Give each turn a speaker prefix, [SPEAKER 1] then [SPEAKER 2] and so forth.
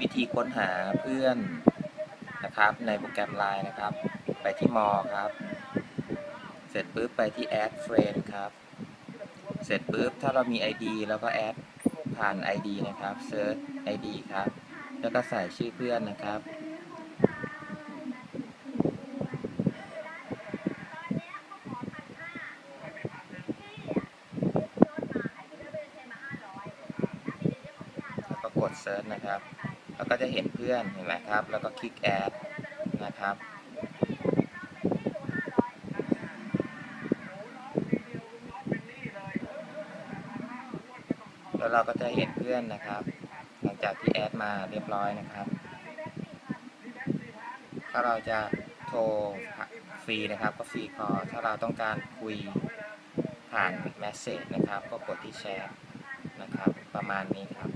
[SPEAKER 1] วิธีค้นหาเพื่อนนะครับในโปรแกรม Line นะครับ ไปที่มอครับ เสร็จปุ๊บไปที่ add friend ครับ เสร็จปุ๊บถ้าเรามี ID แล้วก็แอดผ่าน ID นะครับ search ID ครับ แล้วก็ใส่ชื่อเพื่อนนะครับแล้วก็กด search นะครับ แล้วก็จะเห็นเพื่อนเห็นไหมครับ แล้วก็คลิก add นะครับ แล้วเราก็จะเห็นเพื่อนนะครับ หลังจากที่แอดมาเรียบร้อยนะครับ ถ้าเราจะโทรฟรีนะครับก็ฟรีคอถ้าเราต้องการคุยผ่านแมสเซจนะครับ ก็กดที่แชทนะครับ ประมาณนี้ครับ